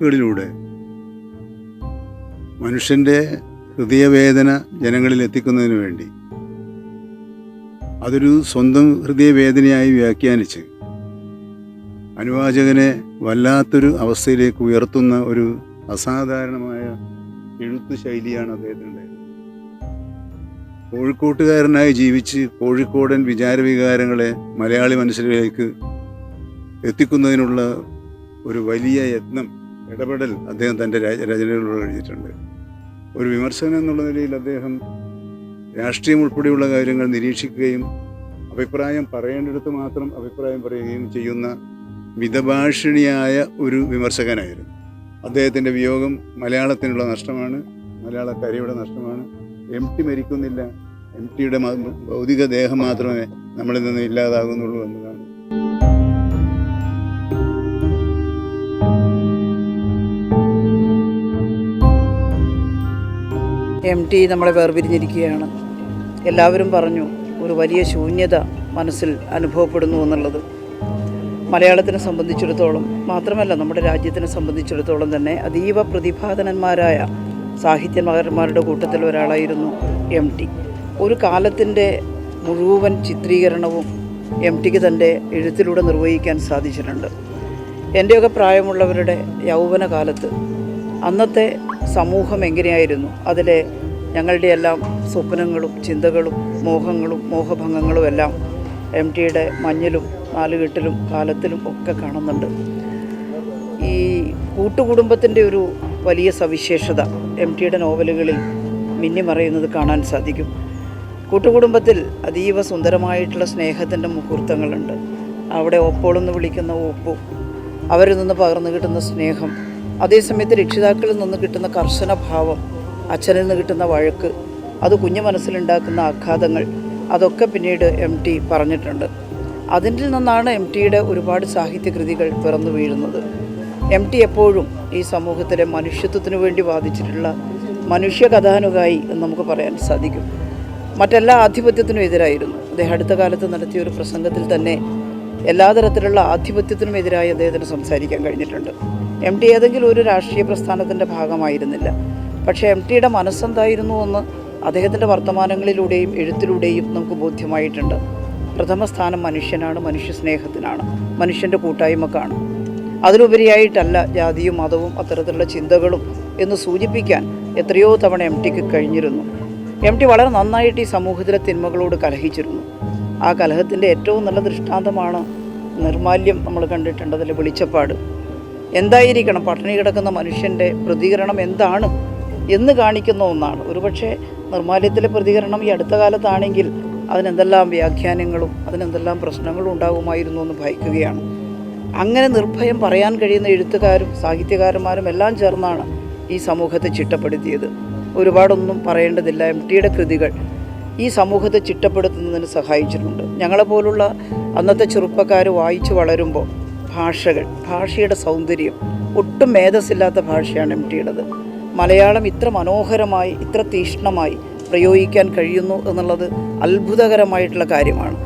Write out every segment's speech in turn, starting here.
വാക്കുകളിലൂടെ മനുഷ്യന്റെ ഹൃദയവേദന ജനങ്ങളിൽ എത്തിക്കുന്നതിന് വേണ്ടി അതൊരു സ്വന്തം ഹൃദയവേദനയായി വ്യാഖ്യാനിച്ച് അനുവാചകനെ വല്ലാത്തൊരു അവസ്ഥയിലേക്ക് ഉയർത്തുന്ന ഒരു അസാധാരണമായ എഴുത്തു ശൈലിയാണ് അദ്ദേഹത്തിന്റെ കോഴിക്കോട്ടുകാരനായി ജീവിച്ച് കോഴിക്കോടൻ വിചാരവികാരങ്ങളെ മലയാളി മനസ്സിലേക്ക് എത്തിക്കുന്നതിനുള്ള ഒരു വലിയ യത്നം ഇടപെടൽ അദ്ദേഹം തന്റെ രച- രചനകളിലൂടെ എഴുതിയിട്ടുണ്ട്. ഒരു വിമർശനം എന്നുള്ള നിലയിൽ അദ്ദേഹം രാഷ്ട്രീയം ഉൾപ്പെടെയുള്ള കാര്യങ്ങൾ നിരീക്ഷിക്കുകയും അഭിപ്രായം പറയേണ്ടിടത്ത് മാത്രം അഭിപ്രായം പറയുകയും ചെയ്യുന്ന മിതഭാഷിണിയായ ഒരു വിമർശകനായിരുന്നു. അദ്ദേഹത്തിന്റെ വിയോഗം മലയാളത്തിനുള്ള നഷ്ടമാണ് മലയാള മലയാളക്കരയുടെ നഷ്ടമാണ്. എം ടി മരിക്കുന്നില്ല എം ടിയുടെ ഭൗതിക ദേഹം മാത്രമേ നമ്മളിൽ നിന്ന് ഇല്ലാതാകുന്നുള്ളൂ എന്നതാണ് എം ടി നമ്മളെ വേർപിരിഞ്ഞിരിക്കുകയാണ്. എല്ലാവരും പറഞ്ഞു ഒരു വലിയ ശൂന്യത മനസ്സിൽ അനുഭവപ്പെടുന്നു എന്നുള്ളത്. മലയാളത്തിനെ സംബന്ധിച്ചിടത്തോളം മാത്രമല്ല നമ്മുടെ രാജ്യത്തിനെ സംബന്ധിച്ചിടത്തോളം തന്നെ അതീവ പ്രതിഭാധനന്മാരായ സാഹിത്യകാരന്മാരുടെ കൂട്ടത്തിൽ ഒരാളായിരുന്നു എം ടി ഒരു കാലത്തിന്റെ മുഴുവൻ ചിത്രീകരണവും എം ടിക്ക് തന്റെ എഴുത്തിലൂടെ നിർവഹിക്കാൻ സാധിച്ചിട്ടുണ്ട്. എന്റെയൊക്കെ പ്രായമുള്ളവരുടെ യൗവന കാലത്ത് അന്നത്തെ സമൂഹം എങ്ങനെയായിരുന്നു? അതിലെ ഞങ്ങളുടെ എല്ലാം സ്വപ്നങ്ങളും ചിന്തകളും മോഹങ്ങളും മോഹഭംഗങ്ങളും എല്ലാം എം ടിയുടെ മഞ്ഞിലും നാലുകെട്ടിലും കാലത്തിലും ഒക്കെ കാണുന്നുണ്ട്. ഈ കൂട്ടുകുടുംബത്തിന്റെ ഒരു വലിയ സവിശേഷത എം ടിയുടെ നോവലുകളിൽ മിന്നിമറയുന്നത് കാണാൻ സാധിക്കും. കൂട്ടുകുടുംബത്തിൽ അതീവ സുന്ദരമായിട്ടുള്ള സ്നേഹത്തിന്റെ മുഹൂർത്തങ്ങളുണ്ട്. അവിടെ ഒപ്പോളെന്ന് വിളിക്കുന്ന ഒപ്പും അവരിൽ നിന്ന് പകർന്നു കിട്ടുന്ന സ്നേഹം അതേസമയത്ത് രക്ഷിതാക്കളിൽ നിന്ന് കിട്ടുന്ന കർശന ഭാവം അച്ഛനിൽ നിന്ന് കിട്ടുന്ന വഴക്ക് അത് കുഞ്ഞു മനസ്സിലുണ്ടാക്കുന്ന ആഘാതങ്ങൾ അതൊക്കെ പിന്നീട് എം ടി പറഞ്ഞിട്ടുണ്ട്. അതിൽ നിന്നാണ് എം ടിയുടെ ഒരുപാട് സാഹിത്യകൃതികൾ പിറന്നു വീഴുന്നത്. എം ടി എപ്പോഴും ഈ സമൂഹത്തിലെ മനുഷ്യത്വത്തിനു വേണ്ടി വാദിച്ചിട്ടുള്ള മനുഷ്യ കഥാനുകായി എന്ന് നമുക്ക് പറയാൻ സാധിക്കും. മറ്റെല്ലാ ആധിപത്യത്തിനും എതിരായിരുന്നു. അദ്ദേഹം അടുത്ത കാലത്ത് നടത്തിയ ഒരു പ്രസംഗത്തിൽ തന്നെ എല്ലാ തരത്തിലുള്ള ആധിപത്യത്തിനും എതിരായി അദ്ദേഹത്തിന് സംസാരിക്കാൻ കഴിഞ്ഞിട്ടുണ്ട്. എം ടി ഏതെങ്കിലും ഒരു രാഷ്ട്രീയ പ്രസ്ഥാനത്തിന്റെ ഭാഗമായിരുന്നില്ല. പക്ഷേ എം ടിയുടെ മനസ്സെന്തായിരുന്നു എന്ന് അദ്ദേഹത്തിന്റെ വർത്തമാനങ്ങളിലൂടെയും എഴുത്തിലൂടെയും നമുക്ക് ബോധ്യമായിട്ടുണ്ട്. പ്രഥമ സ്ഥാനം മനുഷ്യനാണ് മനുഷ്യ സ്നേഹത്തിനാണ് മനുഷ്യന്റെ കൂട്ടായ്മക്കാണ്. അതിലുപരിയായിട്ടല്ല ജാതിയും മതവും അത്തരത്തിലുള്ള ചിന്തകളും എന്ന് സൂചിപ്പിക്കാൻ എത്രയോ തവണ എം ടിക്ക് കഴിഞ്ഞിരുന്നു. എം ടി വളരെ നന്നായിട്ട് ഈ സമൂഹത്തിലെ തിന്മകളോട് കലഹിച്ചിരുന്നു. ആ കലഹത്തിന്റെ ഏറ്റവും നല്ല ദൃഷ്ടാന്തമാണ് നിർമാല്യം നമ്മൾ കണ്ടിട്ടുണ്ട് അതിലെ വെളിച്ചപ്പാട്. എന്തായിരിക്കണം? പട്ടിണി കിടക്കുന്ന മനുഷ്യന്റെ പ്രതികരണം എന്താണ് എന്ന് കാണിക്കുന്ന ഒന്നാണ്. ഒരുപക്ഷെ നിർമ്മാല്യത്തിലെ പ്രതികരണം ഈ അടുത്ത കാലത്താണെങ്കിൽ അതിനെന്തെല്ലാം വ്യാഖ്യാനങ്ങളും അതിനെന്തെല്ലാം പ്രശ്നങ്ങളും ഉണ്ടാകുമായിരുന്നു എന്ന് ഭയക്കുകയാണ്. അങ്ങനെ നിർഭയം പറയാൻ കഴിയുന്ന എഴുത്തുകാരും സാഹിത്യകാരന്മാരും എല്ലാം ചേർന്നാണ് ഈ സമൂഹത്തെ ചിട്ടപ്പെടുത്തിയത്. ഒരുപാടൊന്നും പറയേണ്ടതില്ല. എം ടിയുടെ കൃതികൾ ഈ സമൂഹത്തെ ചിട്ടപ്പെടുത്തുന്നതിന് സഹായിച്ചിട്ടുണ്ട്. ഞങ്ങളെപ്പോലുള്ള അന്നത്തെ ചെറുപ്പക്കാർ വായിച്ചു വളരുമ്പോൾ ഭാഷകൾ ഭാഷയുടെ സൗന്ദര്യം ഒട്ടും മേധസ്സില്ലാത്ത ഭാഷയാണ് എം ടിയുടേത് മലയാളം ഇത്ര മനോഹരമായി ഇത്ര തീഷ്ണമായി പ്രയോഗിക്കാൻ കഴിയുന്നു എന്നുള്ളത് അത്ഭുതകരമായിട്ടുള്ള കാര്യമാണ്.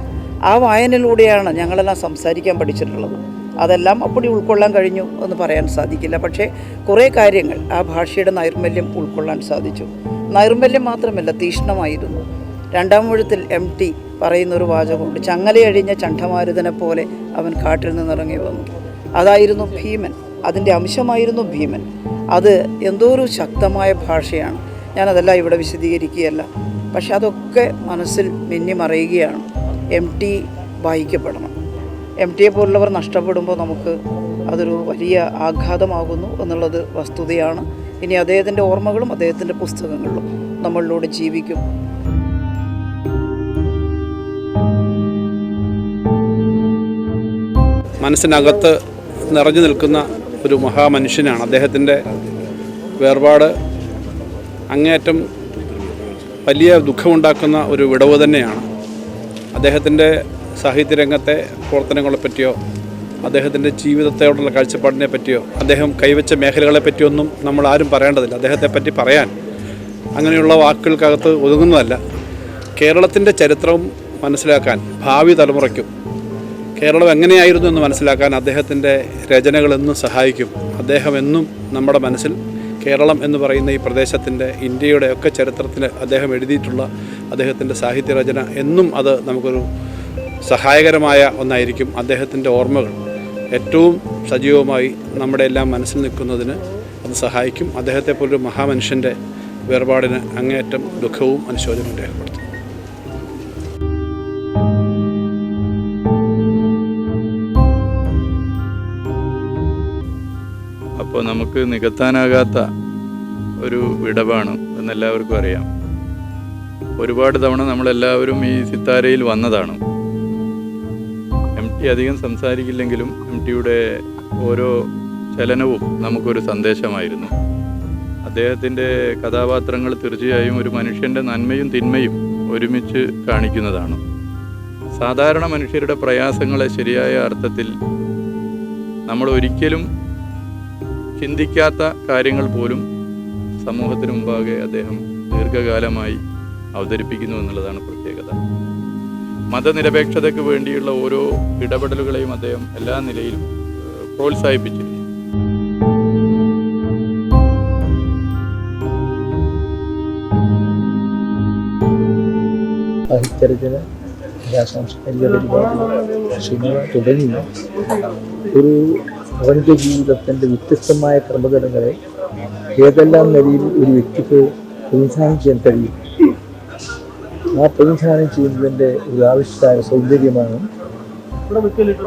ആ വായനയിലൂടെയാണ് ഞങ്ങളെല്ലാം സംസാരിക്കാൻ പഠിച്ചിട്ടുള്ളത്. അതെല്ലാം അപ്പടി ഉൾക്കൊള്ളാൻ കഴിഞ്ഞു എന്ന് പറയാൻ സാധിക്കില്ല. പക്ഷേ കുറേ കാര്യങ്ങൾ ആ ഭാഷയുടെ നൈർമല്യം ഉൾക്കൊള്ളാൻ സാധിച്ചു. നൈർമല്യം മാത്രമല്ല തീക്ഷ്ണമായിരുന്നു രണ്ടാം മുഴുത്തിൽ എം ടി പറയുന്നൊരു വാചകമുണ്ട്. ചങ്ങലയഴിഞ്ഞ ചണ്ഡമാരുതനെ പോലെ അവൻ കാട്ടിൽ നിന്നിറങ്ങി വന്നു. അതായിരുന്നു ഭീമൻ. അതിന്റെ അംശമായിരുന്നു ഭീമൻ. അത് എന്തോ ഒരു ശക്തമായ ഭാഷയാണ്. ഞാനതെല്ലാം ഇവിടെ വിശദീകരിക്കുകയല്ല. പക്ഷെ അതൊക്കെ മനസ്സിൽ മിന്നി മറയുകയാണ്. എം ടി വായിക്കപ്പെടണം. എം ടിയെ പോലുള്ളവർ നഷ്ടപ്പെടുമ്പോൾ നമുക്ക് അതൊരു വലിയ ആഘാതമാകുന്നു എന്നുള്ളത് വസ്തുതയാണ്. ഇനി അദ്ദേഹത്തിന്റെ ഓർമ്മകളും അദ്ദേഹത്തിന്റെ പുസ്തകങ്ങളും നമ്മളിലൂടെ ജീവിക്കും. മനസ്സിനകത്ത് നിറഞ്ഞു നിൽക്കുന്ന ഒരു മഹാമനുഷ്യനാണ്. അദ്ദേഹത്തിന്റെ വേർപാട് അങ്ങേയറ്റം വലിയ ദുഃഖമുണ്ടാക്കുന്ന ഒരു വിടവ് തന്നെയാണ്. അദ്ദേഹത്തിന്റെ സാഹിത്യരംഗത്തെ പ്രവർത്തനങ്ങളെ പറ്റിയോ അദ്ദേഹത്തിന്റെ ജീവിതത്തോടുള്ള കാഴ്ചപ്പാടിനെ പറ്റിയോ അദ്ദേഹം കൈവച്ച മേഖലകളെ പറ്റിയൊന്നും നമ്മൾ ആരും പറയേണ്ടതില്ല. അദ്ദേഹത്തെ പറ്റി പറയാൻ അങ്ങനെയുള്ള വാക്കുകൾക്കകത്ത് ഒതുങ്ങുന്നതല്ല. കേരളത്തിന്റെ ചരിത്രവും മനസ്സിലാക്കാൻ ഭാവി തലമുറയ്ക്കും കേരളം എങ്ങനെയായിരുന്നു എന്ന് മനസ്സിലാക്കാൻ അദ്ദേഹത്തിന്റെ രചനകൾ എന്നും സഹായിക്കും. അദ്ദേഹം എന്നും നമ്മുടെ മനസ്സിൽ കേരളം എന്ന് പറയുന്ന ഈ പ്രദേശത്തിന്റെ ഇന്ത്യയുടെ ഒക്കെ ചരിത്രത്തിൽ അദ്ദേഹം എഴുതിയിട്ടുള്ള അദ്ദേഹത്തിന്റെ സാഹിത്യരചന എന്നും അത് നമുക്കൊരു സഹായകരമായ ഒന്നായിരിക്കും അദ്ദേഹത്തിന്റെ ഓർമ്മകൾ. ഏറ്റവും സജീവമായി നമ്മുടെ എല്ലാം മനസ്സിൽ നിൽക്കുന്നതിന് അത് സഹായിക്കും. അദ്ദേഹത്തെ പോലൊരു മഹാമനുഷ്യന്റെ വേർപാടിന് അങ്ങേയറ്റം ദുഃഖവും അനുശോചനവും രേഖപ്പെടുത്തും. അപ്പോൾ നമുക്ക് നികത്താനാകാത്ത ഒരു വിടവാണ് എന്നെല്ലാവർക്കും അറിയാം. ഒരുപാട് തവണ നമ്മളെല്ലാവരും ഈ സിത്താരയിൽ വന്നതാണ്. എം ടി അധികം സംസാരിക്കില്ലെങ്കിലും എം ടിയുടെ ഓരോ ചലനവും നമുക്കൊരു സന്ദേശമായിരുന്നു. അദ്ദേഹത്തിന്റെ കഥാപാത്രങ്ങൾ തീർച്ചയായും ഒരു മനുഷ്യന്റെ നന്മയും തിന്മയും ഒരുമിച്ച് കാണിക്കുന്നതാണ്. സാധാരണ മനുഷ്യരുടെ പ്രയാസങ്ങളെ ശരിയായ അർത്ഥത്തിൽ നമ്മൾ ഒരിക്കലും ചിന്തിക്കാത്ത കാര്യങ്ങൾ പോലും സമൂഹത്തിന് മുമ്പാകെ അദ്ദേഹം ദീർഘകാലമായി അവതരിപ്പിക്കുന്നു എന്നുള്ളതാണ് പ്രത്യേകത. മതനിരപേക്ഷതയ്ക്ക് വേണ്ടിയുള്ള ഓരോ ഇടപെടലുകളെയും അദ്ദേഹം എല്ലാ നിലയിലും പ്രോത്സാഹിപ്പിച്ചിരുന്നു ഒരു പ്രപഞ്ച ജീവിതത്തിന്റെ വ്യത്യസ്തമായ ക്രമതലങ്ങളെ ഏതെല്ലാം നിലയിൽ ഒരു വ്യക്തിക്ക് പ്രതിനിധാനം ചെയ്യാൻ കഴിയും? ആ പ്രതിനിധാനം ചെയ്യുന്നതിന്റെ ഒരു ആവിഷ്കാര സൗന്ദര്യമാണ്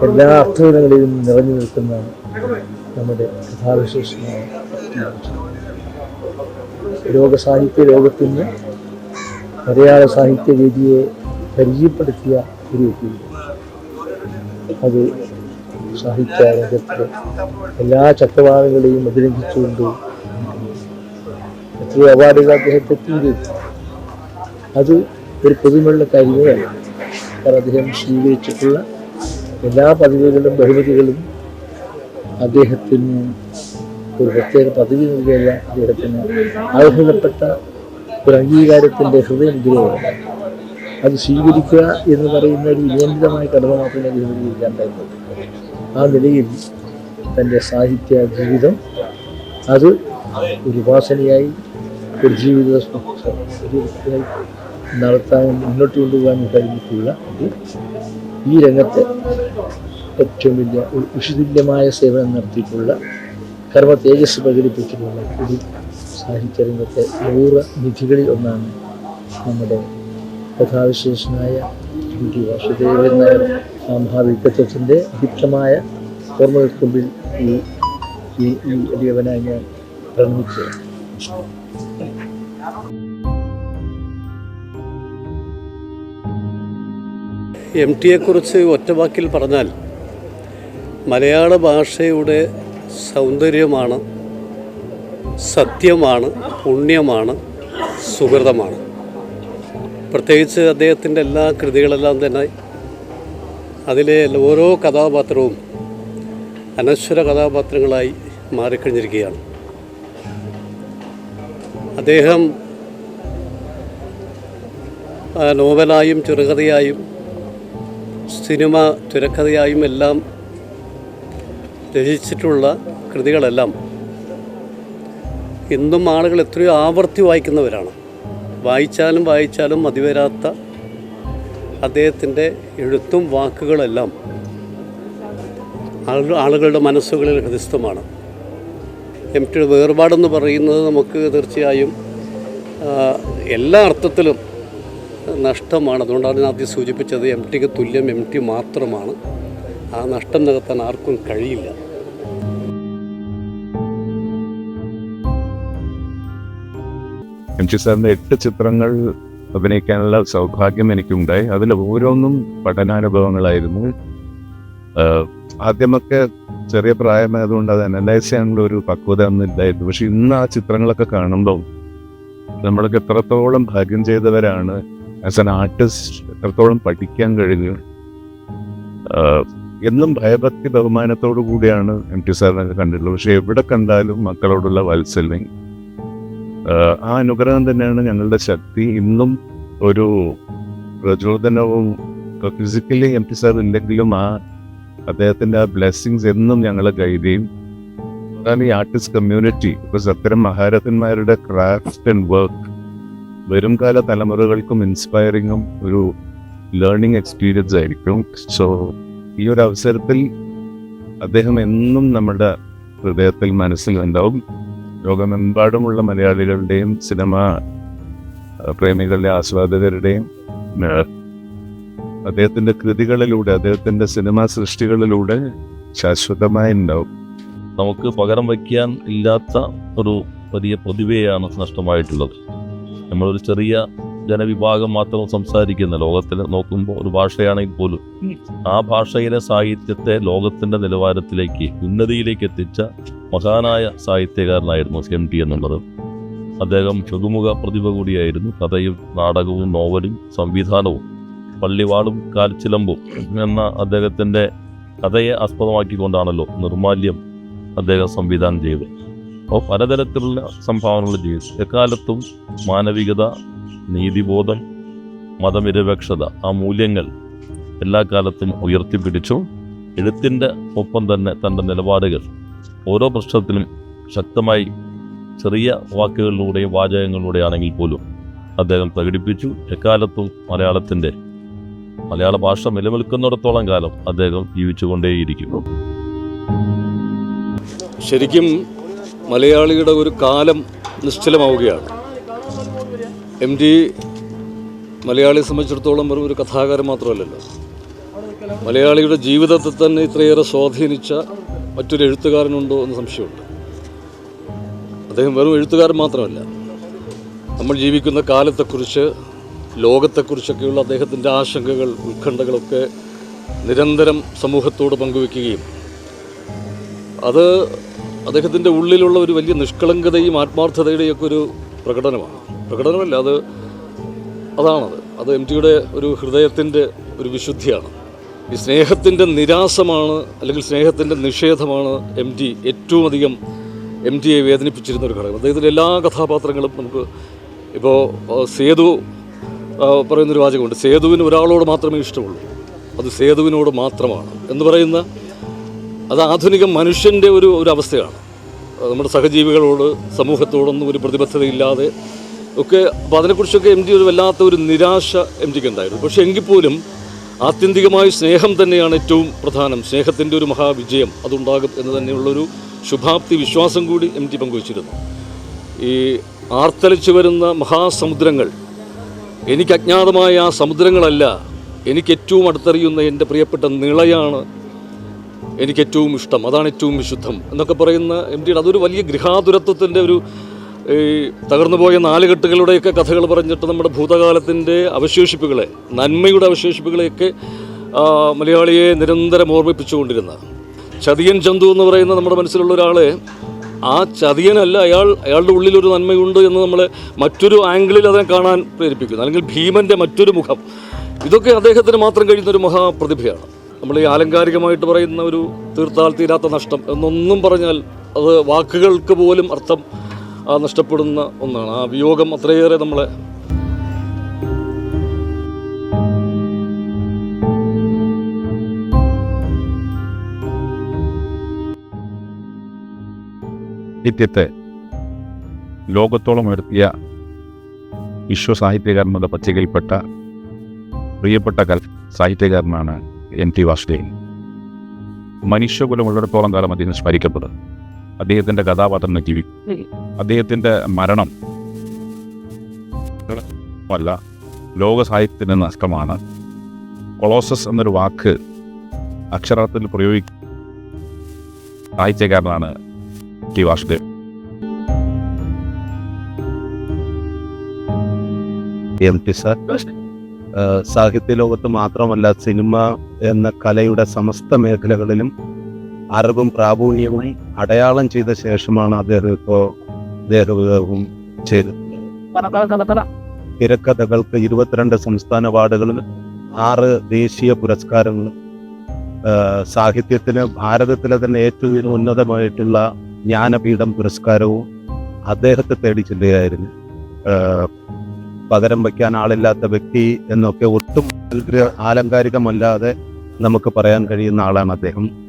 എല്ലാ അർത്ഥതലങ്ങളിലും നിറഞ്ഞു നിൽക്കുന്ന നമ്മുടെ കഥാവിശേഷമായ ലോക സാഹിത്യ ലോകത്തിന് മലയാള സാഹിത്യ രീതിയെ പരിചയപ്പെടുത്തിയ ഒരു വ്യക്തി. അത് സാഹിത്യ രംഗത്തിലെ എല്ലാ ചക്രവാളങ്ങളെയും അഭിനന്ദിച്ചുകൊണ്ട് എത്രയോ അവാർഡുകൾ അദ്ദേഹത്തെ എത്തിയിരുന്നു അത് ഒരു പൊതുമുള്ള കാര്യമേ അല്ല കാരണം അദ്ദേഹം സ്വീകരിച്ചിട്ടുള്ള എല്ലാ പദവികളും ബഹുമതികളും അദ്ദേഹത്തിന് ഒരു പ്രത്യേക പദവി നൽകിയല്ല. അദ്ദേഹത്തിന് അർഹതപ്പെട്ട ഒരു അംഗീകാരത്തിന്റെ ഹൃദയം ഇതിലൂടെ അത് സ്വീകരിക്കുക എന്ന് പറയുന്ന ഒരു നിയന്ത്രിതമായ കടമ മാത്രമേ അദ്ദേഹം സ്വീകരിക്കാണ്ടായിരുന്നുള്ളൂ ആ നിലയിൽ തന്റെ സാഹിത്യ ജീവിതം അത് ഒരു ഉപാസനയായി ഒരു ജീവിത നടത്താൻ മുന്നോട്ട് കൊണ്ടുപോകാനും കഴിഞ്ഞിട്ടുള്ള ഈ രംഗത്തെ ഏറ്റവും വലിയ ഒരു വിഷുതുല്യമായ സേവനം നടത്തിയിട്ടുള്ള കർമ്മ തേജസ് പ്രകടിപ്പിച്ചിട്ടുള്ള ഒരു സാഹിത്യരംഗത്തെ നൂറ് നിധികളിൽ ഒന്നാണ് നമ്മുടെ കഥാവിശേഷനായ വാസുദേവൻ നായർ. ആ മഹാവ്യക്തിത്വത്തിന്റെ ദീപ്തമായ ഓർമ്മകൾക്ക് മുമ്പിൽ ഈ ഈ അടിയവനായി ഞാൻ പ്രണമിക്കുകയാണ് എം ടിയെക്കുറിച്ച് ഒറ്റവാക്കിൽ പറഞ്ഞാൽ മലയാള ഭാഷയുടെ സൗന്ദര്യമാണ് സത്യമാണ് പുണ്യമാണ് സുഹൃതമാണ്. പ്രത്യേകിച്ച് അദ്ദേഹത്തിന്റെ എല്ലാ കൃതികളെല്ലാം തന്നെ അതിലെ ഓരോ കഥാപാത്രവും അനശ്വര കഥാപാത്രങ്ങളായി മാറിക്കഴിഞ്ഞിരിക്കുകയാണ്. അദ്ദേഹം നോവലായും ചെറുകഥയായും സിനിമ തിരക്കഥയായും എല്ലാം രചിച്ചിട്ടുള്ള കൃതികളെല്ലാം ഇന്നും ആളുകൾ എത്രയോ ആവർത്തി വായിക്കുന്നവരാണ്. വായിച്ചാലും വായിച്ചാലും മതിവരാത്ത അദ്ദേഹത്തിന്റെ എഴുത്തും വാക്കുകളെല്ലാം ആളു- ആളുകളുടെ മനസ്സുകളിൽ ഹൃദയസ്ഥമാണ്. എം ടിയുടെ വേർപാടെന്ന് പറയുന്നത് നമുക്ക് തീർച്ചയായും എല്ലാ അർത്ഥത്തിലും നഷ്ടമാണ്. അതുകൊണ്ടാണ് ഞാൻ ആദ്യം സൂചിപ്പിച്ചത് എം ടിക്ക് തുല്യം എം ടി മാത്രമാണ്. ആ നഷ്ടം നികത്താൻ ആർക്കും കഴിയില്ല. എം ടി സാറിന്റെ എട്ട് ചിത്രങ്ങൾ അഭിനയിക്കാനുള്ള സൗഭാഗ്യം എനിക്കുണ്ടായി. അതിൽ ഓരോന്നും പഠനാനുഭവങ്ങളായിരുന്നു. ആദ്യമൊക്കെ ചെറിയ പ്രായമായതുകൊണ്ട് അത് അനലൈസ് ചെയ്യാനുള്ള ഒരു പക്വത ഒന്നും ഇല്ലായിരുന്നു. പക്ഷെ ഇന്ന് ആ ചിത്രങ്ങളൊക്കെ കാണുമ്പോൾ നമ്മളൊക്കെ എത്രത്തോളം ഭാഗ്യം ചെയ്തവരാണ്. ആസ് എൻ ആർട്ടിസ്റ്റ് എത്രത്തോളം പഠിക്കാൻ കഴിഞ്ഞു. എന്നും ഭയഭക്തി ബഹുമാനത്തോടു കൂടിയാണ് എം ടി സാറിനെ കണ്ടിട്ടുള്ളത്. പക്ഷെ എവിടെ കണ്ടാലും മക്കളോടുള്ള വാത്സല്യം. ആ അനുഗ്രഹം തന്നെയാണ് ഞങ്ങളുടെ ശക്തി. ഇന്നും ഒരു പ്രചോദനവും ഫിസിക്കലി എം ടി സാർ ഇല്ലെങ്കിലും ആ അദ്ദേഹത്തിന്റെ ആ ബ്ലെസ്സിങ്സ് എന്നും ഞങ്ങളെ ഗൈഡ് അതാണ് ഈ ആർട്ടിസ്റ്റ് കമ്മ്യൂണിറ്റി ബിക്കോസ് അത്തരം മഹാരഥന്മാരുടെ ക്രാഫ്റ്റ് ആൻഡ് വർക്ക് വരും കാല തലമുറകൾക്കും ഇൻസ്പയറിങ്ങും ഒരു ലേണിംഗ് എക്സ്പീരിയൻസ് ആയിരിക്കും. സോ ഈ ഒരു അവസരത്തിൽ അദ്ദേഹം എന്നും നമ്മുടെ ഹൃദയത്തിൽ മനസ്സിൽ ഉണ്ടാവും. ലോകമെമ്പാടുമുള്ള മലയാളികളുടെയും സിനിമ പ്രേമികളുടെ ആസ്വാദകരുടെയും അദ്ദേഹത്തിന്റെ കൃതികളിലൂടെ അദ്ദേഹത്തിന്റെ സിനിമാ സൃഷ്ടികളിലൂടെ ശാശ്വതമായി ഉണ്ടാവും. നമുക്ക് പകരം വയ്ക്കാൻ ഇല്ലാത്ത ഒരു വലിയ പ്രതിഭയാണ് നഷ്ടമായിട്ടുള്ളത്. നമ്മളൊരു ചെറിയ ജനവിഭാഗം മാത്രം സംസാരിക്കുന്ന ലോകത്തിൽ നോക്കുമ്പോൾ ഒരു ഭാഷയാണെങ്കിൽ പോലും ആ ഭാഷയിലെ സാഹിത്യത്തെ ലോകത്തിന്റെ നിലവാരത്തിലേക്ക് ഉന്നതിയിലേക്ക് എത്തിച്ച മഹാനായ സാഹിത്യകാരനായിരുന്നു എം ടി എന്നുള്ളത്. അദ്ദേഹം ചുതുമുഖ പ്രതിഭ കൂടിയായിരുന്നു. കഥയും നാടകവും നോവലും സംവിധാനവും പള്ളിവാളും കാൽച്ചിലമ്പും എന്ന അദ്ദേഹത്തിന്റെ കഥയെ ആസ്പദമാക്കിക്കൊണ്ടാണല്ലോ നിർമാല്യം അദ്ദേഹം സംവിധാനം ചെയ്തത്. അപ്പോൾ പലതരത്തിലുള്ള സംഭാവനകൾ ചെയ്തു. എക്കാലത്തും മാനവികത നീതിബോധം മതനിരപേക്ഷത ആ മൂല്യങ്ങൾ എല്ലാ കാലത്തും ഉയർത്തിപ്പിടിച്ചു. എഴുത്തിന്റെ ഒപ്പം തന്നെ തന്റെ നിലപാടുകൾ ഓരോ പ്രശ്നത്തിലും ശക്തമായി ചെറിയ വാക്കുകളിലൂടെയും വാചകങ്ങളിലൂടെയാണെങ്കിൽ പോലും അദ്ദേഹം പ്രകടിപ്പിച്ചു. എക്കാലത്തും മലയാളത്തിന്റെ മലയാള ഭാഷ നിലനിൽക്കുന്നിടത്തോളം കാലം അദ്ദേഹം ജീവിച്ചുകൊണ്ടേയിരിക്കും. ശരിക്കും മലയാളിയുടെ ഒരു കാലം നിശ്ചലമാവുകയാണ്. എം ടി മലയാളിയെ സംബന്ധിച്ചിടത്തോളം വെറും ഒരു കഥാകാരൻ മാത്രമല്ലല്ലോ. മലയാളിയുടെ ജീവിതത്തെ തന്നെ ഇത്രയേറെ സ്വാധീനിച്ച മറ്റൊരു എഴുത്തുകാരനുണ്ടോ എന്ന് സംശയമുണ്ട്. അദ്ദേഹം വെറും എഴുത്തുകാരൻ മാത്രമല്ല നമ്മൾ ജീവിക്കുന്ന കാലത്തെക്കുറിച്ച് ലോകത്തെക്കുറിച്ചൊക്കെയുള്ള അദ്ദേഹത്തിന്റെ ആശങ്കകൾ ഉത്കണ്ഠകളൊക്കെ നിരന്തരം സമൂഹത്തോട് പങ്കുവെക്കുകയും അത് അദ്ദേഹത്തിന്റെ ഉള്ളിലുള്ള ഒരു വലിയ നിഷ്കളങ്കതയും ആത്മാർത്ഥതയുടെയൊക്കെ ഒരു പ്രകടനമാണ്. പ്രകടനമല്ല അത് അതാണത്. അത് എം ടിയുടെ ഒരു ഹൃദയത്തിന്റെ ഒരു വിശുദ്ധിയാണ്. ഈ സ്നേഹത്തിന്റെ നിരാസമാണ് അല്ലെങ്കിൽ സ്നേഹത്തിന്റെ നിഷേധമാണ് എം ടി ഏറ്റവും അധികം എം ടിയെ വേദനിപ്പിച്ചിരുന്ന ഒരു ഘടകം. അദ്ദേഹത്തിന്റെ എല്ലാ കഥാപാത്രങ്ങളും നമുക്ക് ഇപ്പോൾ സേതു പറയുന്നൊരു വാചകമുണ്ട്. സേതുവിന് ഒരാളോട് മാത്രമേ ഇഷ്ടമുള്ളൂ. അത് സേതുവിനോട് മാത്രമാണ് എന്ന് പറയുന്ന അത് ആധുനിക മനുഷ്യന്റെ ഒരു ഒരു അവസ്ഥയാണ്. നമ്മുടെ സഹജീവികളോട് സമൂഹത്തോടൊന്നും ഒരു പ്രതിബദ്ധതയില്ലാതെ ഒക്കെ അപ്പോൾ അതിനെക്കുറിച്ചൊക്കെ എം ജി ഒരു വല്ലാത്ത ഒരു നിരാശ എം ജിക്ക് ഉണ്ടായിരുന്നു. പക്ഷേ എങ്കിൽ പോലും ആത്യന്തികമായി സ്നേഹം തന്നെയാണ് ഏറ്റവും പ്രധാനം. സ്നേഹത്തിന്റെ ഒരു മഹാവിജയം അതുണ്ടാകും എന്ന് തന്നെയുള്ളൊരു ശുഭാപ്തി വിശ്വാസം കൂടി എം ടി പങ്കുവച്ചിരുന്നു. ഈ ആർത്തലിച്ചു വരുന്ന മഹാസമുദ്രങ്ങൾ എനിക്ക് അജ്ഞാതമായ ആ സമുദ്രങ്ങളല്ല എനിക്ക് ഏറ്റവും അടുത്തറിയുന്ന എന്റെ പ്രിയപ്പെട്ട നിളയാണ് എനിക്ക് ഏറ്റവും ഇഷ്ടം അതാണ് ഏറ്റവും വിശുദ്ധം എന്നൊക്കെ പറയുന്ന എം ടിയുടെ അതൊരു വലിയ ഗൃഹാതുരത്വത്തിന്റെ ഒരു ഈ തകർന്നുപോയ നാലുകെട്ടുകളുടെയൊക്കെ കഥകൾ പറഞ്ഞിട്ട് നമ്മുടെ ഭൂതകാലത്തിന്റെ അവശേഷിപ്പുകളെ നന്മയുടെ അവശേഷിപ്പുകളെയൊക്കെ മലയാളിയെ നിരന്തരം ഓർമ്മിപ്പിച്ചുകൊണ്ടിരുന്ന ചതിയൻ ചന്തു എന്ന് പറയുന്ന നമ്മുടെ മനസ്സിലുള്ള ഒരാളെ ആ ചതിയനല്ല അയാൾ അയാളുടെ ഉള്ളിലൊരു നന്മയുണ്ട് എന്ന് നമ്മൾ മറ്റൊരു ആംഗിളിൽ അതിനെ കാണാൻ പ്രേരിപ്പിക്കുന്നു. അല്ലെങ്കിൽ ഭീമന്റെ മറ്റൊരു മുഖം. ഇതൊക്കെ അദ്ദേഹത്തിന് മാത്രം കഴിയുന്ന ഒരു മഹാപ്രതിഭയാണ്. നമ്മൾ ഈ ആലങ്കാരികമായിട്ട് പറയുന്ന ഒരു തീർത്താൽ തീരാത്ത നഷ്ടം എന്നൊന്നും പറഞ്ഞാൽ അത് വാക്കുകൾക്ക് പോലും അർത്ഥം ആ, നഷ്ടപ്പെടുന്ന ഒന്നാണ്. ആ വിയോഗം അത്രയേറെ നമ്മളെ സാഹിത്യത്തെ ലോകത്തോളം ഉയർത്തിയ വിശ്വസാഹിത്യകാരന്മാരുടെ പട്ടികയിൽപ്പെട്ട പ്രിയപ്പെട്ട കൽ സാഹിത്യകാരനാണ് എൻ ടി വാസുദേവൻ. മനുഷ്യകുലം ഉള്ളിടത്തോളം കാലം അദ്ദേഹം സ്മരിക്കപ്പെടും. അദ്ദേഹത്തിന്റെ കഥാപാത്രം ജീവിക്കും അദ്ദേഹത്തിന്റെ മരണം അല്ല ലോക സാഹിത്യത്തിന് നഷ്ടമാണ്. കൊളോസസ് എന്നൊരു വാക്ക് അക്ഷരാർത്ഥത്തിൽ പ്രയോഗിക്ക സാഹിത്യകാരനാണ് T Vasudev. M T sir സാഹിത്യ ലോകത്ത് മാത്രമല്ല സിനിമ എന്ന കലയുടെ സമസ്ത മേഖലകളിലും അറിവും പ്രാവീണ്യവും അടയാളം ചെയ്ത ശേഷമാണ് അദ്ദേഹം ഇപ്പോൾ ദേഹവിയോഗം ചെയ്തത്. തിരക്കഥകൾക്ക് ഇരുപത്തിരണ്ട് സംസ്ഥാന അവാർഡുകളും ആറ് ദേശീയ പുരസ്കാരങ്ങളും സാഹിത്യത്തിന് ഭാരതത്തിലെ തന്നെ ഏറ്റവും ഉന്നതമായിട്ടുള്ള ജ്ഞാനപീഠം പുരസ്കാരവും അദ്ദേഹത്തെ തേടി ചെല്ലുകയായിരുന്നു. പകരം വയ്ക്കാൻ ആളില്ലാത്ത വ്യക്തി എന്നൊക്കെ ഒട്ടും ആലങ്കാരികമല്ലാതെ നമുക്ക് പറയാൻ കഴിയുന്ന ആളാണ് അദ്ദേഹം.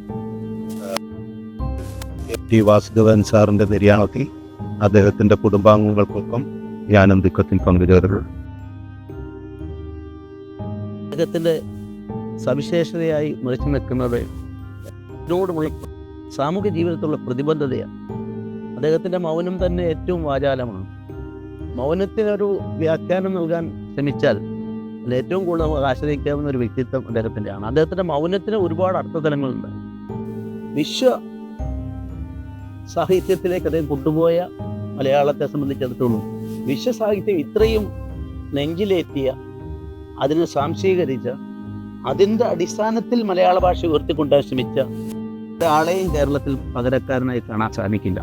ടി വാസുദേവൻ സാറിന്റെ നിര്യാണത്തിൽ അദ്ദേഹത്തിന്റെ കുടുംബാംഗങ്ങൾക്കൊപ്പം ഞാനും ദുഃഖത്തിൽ പങ്കുചേരുന്നു. അദ്ദേഹത്തിന്റെ സവിശേഷതയായി മുറിച്ചു നിൽക്കുന്നത് ഇതിനോടുമുള്ള സാമൂഹ്യ ജീവിതത്തിലുള്ള പ്രതിബദ്ധതയാണ്. അദ്ദേഹത്തിന്റെ മൗനം തന്നെ ഏറ്റവും വാചാലമാണ്. മൗനത്തിനൊരു വ്യാഖ്യാനം നൽകാൻ ശ്രമിച്ചാൽ അതിൽ ഏറ്റവും കൂടുതൽ നമുക്ക് ആശ്രയിക്കാവുന്ന ഒരു വ്യക്തിത്വം അദ്ദേഹത്തിന്റെയാണ് അദ്ദേഹത്തിന്റെ മൗനത്തിന് ഒരുപാട് അർത്ഥതലങ്ങളുണ്ട്. വിശ്വ സാഹിത്യത്തിലേക്ക് അദ്ദേഹം കൊണ്ടുപോയ മലയാളത്തെ സംബന്ധിച്ചിടത്തോളം വിശ്വസാഹിത്യം ഇത്രയും നെഞ്ചിലേറ്റിയ അതിനെ സാംശീകരിച്ച അതിന്റെ അടിസ്ഥാനത്തിൽ മലയാള ഭാഷ ഉയർത്തിക്കൊണ്ടാൻ ശ്രമിച്ച ഒരാളെയും കേരളത്തിൽ പകരക്കാരനായി കാണാൻ സാധിക്കില്ല.